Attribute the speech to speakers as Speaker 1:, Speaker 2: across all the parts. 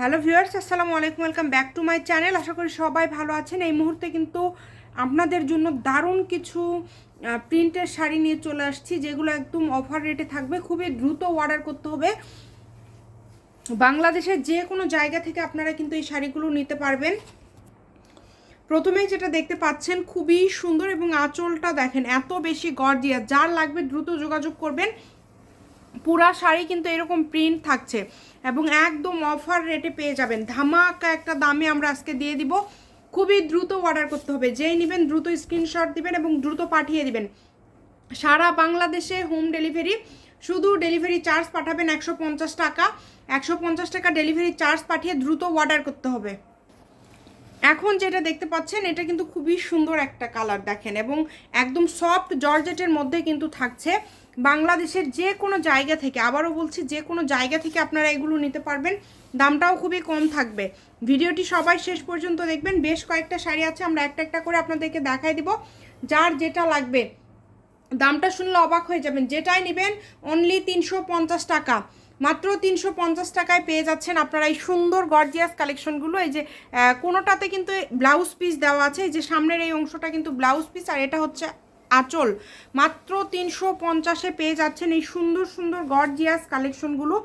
Speaker 1: Hello viewers, আসসালামু আলাইকুম, welcome back to my channel. আশা করি সবাই ভালো আছেন। এই মুহূর্তে কিন্তু আপনাদের জন্য দারুণ কিছু প্রিন্টের শাড়ি নিয়ে চলে আসছি, যেগুলো একদম অফার রেটে থাকবে। খুবই দ্রুত অর্ডার করতে হবে। বাংলাদেশের যে কোনো জায়গা থেকে আপনারা কিন্তু এই শাড়িগুলো নিতে পারবেন। প্রথমেই যেটা দেখতে পাচ্ছেন, খুবই সুন্দর এবং আঁচলটা দেখেন, এত বেশি গর্জিয়া যার লাগবে দ্রুত যোগাযোগ করবেন। পুরা শাড়ি কিন্তু এরকম প্রিন্ট থাকছে এবং একদম অফার রেটে পেয়ে যাবেন। ধামাকা একটা দামে আমরা আজকে দিয়ে দিব। খুবই দ্রুত অর্ডার করতে হবে। যেই নেবেন দ্রুত স্ক্রিনশট দিবেন এবং দ্রুত পাঠিয়ে দিবেন। সারা বাংলাদেশে হোম ডেলিভারি শুধু ডেলিভারি চার্জ পাঠাবেন একশো পঞ্চাশ টাকা। একশো পঞ্চাশ টাকা ডেলিভারি চার্জ পাঠিয়ে দ্রুত অর্ডার করতে হবে। এখন যেটা দেখতে পাচ্ছেন, এটা কিন্তু খুবই সুন্দর একটা কালার দেখেন এবং একদম সফট জর্জেটের মধ্যে কিন্তু থাকছে। বাংলাদেশের যে কোনো জায়গা থেকে, আবারও বলছি যে কোনো জায়গা থেকে আপনারা এগুলো নিতে পারবেন। দামটাও খুবই কম থাকবে। ভিডিওটি সবাই শেষ পর্যন্ত দেখবেন। বেশ কয়েকটা শাড়ি আছে, আমরা একটা একটা করে আপনাদেরকে দেখাই দিব। যার যেটা লাগবে, দামটা শুনলে অবাক হয়ে যাবেন। যেটাই নেবেন অনলি তিনশো পঞ্চাশ টাকা। মাত্র তিনশো পঞ্চাশ টাকায় পেয়ে যাচ্ছেন আপনারা এই সুন্দর গর্জিয়াস কালেকশনগুলো। এই যে কোনোটাতে কিন্তু ব্লাউজ পিস দেওয়া আছে। এই যে, সামনের এই অংশটা কিন্তু ব্লাউজ পিস, আর এটা হচ্ছে আঁচল। মাত্র তিনশো পঞ্চাশে পেয়ে যাচ্ছেন এই সুন্দর সুন্দর গর্জিয়াস কালেকশনগুলো।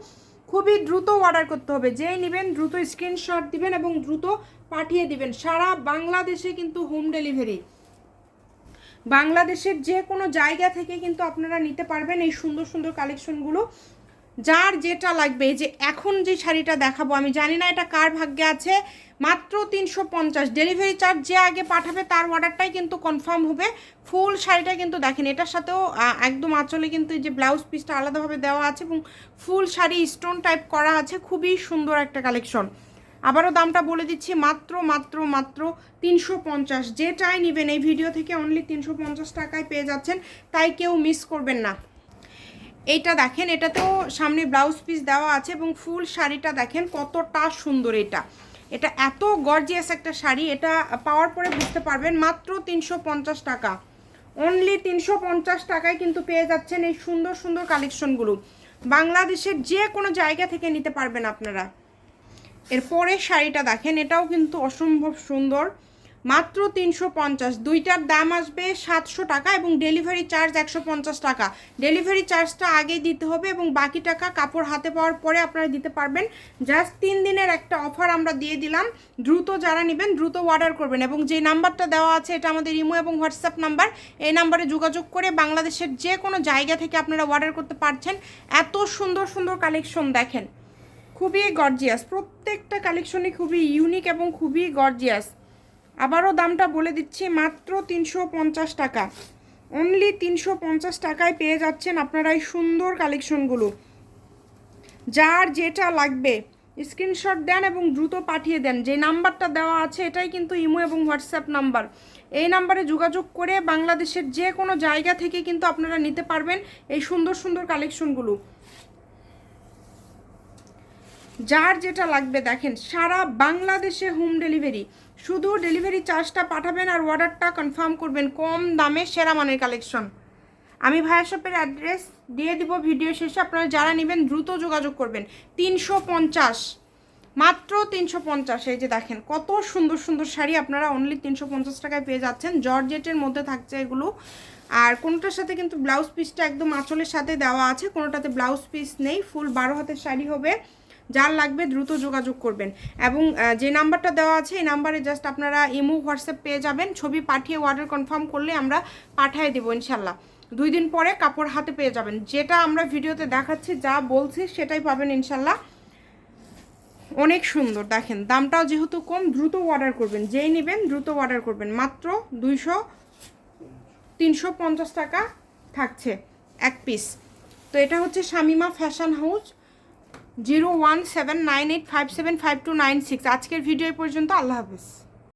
Speaker 1: খুবই দ্রুত অর্ডার করতে হবে। যেই নেবেন দ্রুত স্ক্রিনশট দিবেন এবং দ্রুত পাঠিয়ে দিবেন। সারা বাংলাদেশে কিন্তু হোম ডেলিভারি। বাংলাদেশের যে কোনো জায়গা থেকে কিন্তু আপনারা নিতে পারবেন এই সুন্দর সুন্দর কালেকশনগুলো। যার যেটা লাগবে যে এখন যে শাড়িটা দেখাবো, আমি জানি না এটা কার ভাগ্যে আছে, মাত্র তিনশো পঞ্চাশ। ডেলিভারি চার্জ যে আগে পাঠাবে তার অর্ডারটাই কিন্তু কনফার্ম হবে। ফুল শাড়িটা কিন্তু দেখেন, এটার সাথেও একদম আঁচলে কিন্তু যে ব্লাউজ পিসটা আলাদাভাবে দেওয়া আছে এবং ফুল শাড়ি স্টোন টাইপ করা আছে, খুবই সুন্দর একটা কালেকশন আবারও দামটা বলে দিচ্ছি, মাত্র মাত্র মাত্র তিনশো পঞ্চাশ। যেটাই নেবেন, এই ভিডিও থেকে অনলি তিনশো পঞ্চাশ টাকায় পেয়ে যাচ্ছেন, তাই কেউ মিস করবেন না। এইটা দেখেন, এটাতেও সামনে ব্লাউজ পিস দেওয়া আছে এবং ফুল শাড়িটা দেখেন কতটা সুন্দর এটা। এটা এত গর্জিয়াস একটা শাড়ি, এটা পাওয়ার পরে বুঝতে পারবেন মাত্র তিনশো পঞ্চাশ টাকা। অনলি তিনশো পঞ্চাশ টাকায় কিন্তু পেয়ে যাচ্ছেন এই সুন্দর সুন্দর কালেকশনগুলো বাংলাদেশের যে কোনো জায়গা থেকে নিতে পারবেন আপনারা। এরপরে শাড়িটা দেখেন, এটাও কিন্তু অসম্ভব সুন্দর। মাত্র তিনশো পঞ্চাশ। দুইটার দাম আসবে সাতশো টাকা এবং ডেলিভারি চার্জ একশো পঞ্চাশ টাকা। ডেলিভারি চার্জটা আগে দিতে হবে এবং বাকি টাকা কাপড় হাতে পাওয়ার পরে আপনারা দিতে পারবেন। জাস্ট তিন দিনের একটা অফার আমরা দিয়ে দিলাম। দ্রুত যারা নেবেন দ্রুত অর্ডার করবেন এবং যে নাম্বারটা দেওয়া আছে এটা আমাদের ইমো এবং হোয়াটসঅ্যাপ নাম্বার। এই নাম্বারে যোগাযোগ করে বাংলাদেশের যে কোনো জায়গা থেকে আপনারা অর্ডার করতে পারছেন। এত সুন্দর সুন্দর কালেকশন দেখেন। খুবই গর্জিয়াস। প্রত্যেকটা কালেকশনই খুবই ইউনিক এবং খুবই গর্জিয়াস। আবারও দামটা বলে দিচ্ছি, মাত্র তিনশো পঞ্চাশ টাকা। অনলি তিনশো পঞ্চাশ টাকায় পেয়ে যাচ্ছেন আপনারা এই সুন্দর কালেকশনগুলো। যার যেটা লাগবে, স্ক্রিনশট দেন এবং দ্রুত পাঠিয়ে দেন। যে নাম্বারটা দেওয়া আছে, এটাই কিন্তু ইমো এবং হোয়াটসঅ্যাপ নাম্বার। এই নাম্বারে যোগাযোগ করে বাংলাদেশের যে কোনো জায়গা থেকে কিন্তু আপনারা নিতে পারবেন এই সুন্দর সুন্দর কালেকশনগুলো। যার যেটা লাগবে দেখেন, সারা বাংলাদেশে হোম ডেলিভারি শুধু ডেলিভারি চার্জটা পাঠাবেন আর অর্ডারটা কনফার্ম করবেন কম দামে সেরা মানের কালেকশন আমি ভাইয়া শপের অ্যাড্রেস দিয়ে দিব ভিডিও শেষে, আপনারা যারা নেবেন দ্রুত যোগাযোগ করবেন। তিনশো পঞ্চাশ। মাত্র তিনশো পঞ্চাশ, এই যে দেখেন, কত সুন্দর সুন্দর শাড়ি আপনারা অনলি তিনশো পঞ্চাশ টাকায় পেয়ে যাচ্ছেন। জর্জেটের মধ্যে থাকছে এগুলো। আর কোনোটার সাথে কিন্তু ব্লাউজ পিসটা একদম আঁচলের সাথে দেওয়া আছে, কোনোটাতে ব্লাউজ পিস নেই ফুল বারো হাতের শাড়ি হবে। যার লাগবে দ্রুত যোগাযোগ করবেন। এবং যে নাম্বারটা দেওয়া আছে, এই নাম্বারে জাস্ট আপনারা ইমো, হোয়াটসঅ্যাপ পেয়ে যাবেন। ছবি পাঠিয়ে অর্ডার কনফার্ম করলে আমরা পাঠিয়ে দেবো ইনশাল্লাহ দুই দিন পরে কাপড় হাতে পেয়ে যাবেন। যেটা আমরা ভিডিওতে দেখাচ্ছি, যা বলছি, সেটাই পাবেন ইনশাল্লাহ অনেক সুন্দর, দেখেন। দামটাও যেহেতু কম, দ্রুত অর্ডার করবেন। যেই নেবেন, দ্রুত অর্ডার করবেন। মাত্র দুইশো, তিনশো পঞ্চাশ টাকা থাকছে এক পিস তো এটা হচ্ছে Shamima fashion house zero one seven nine eight five seven five two nine six. আজকের ভিডিও পর্যন্ত। আল্লাহ হাফিজ।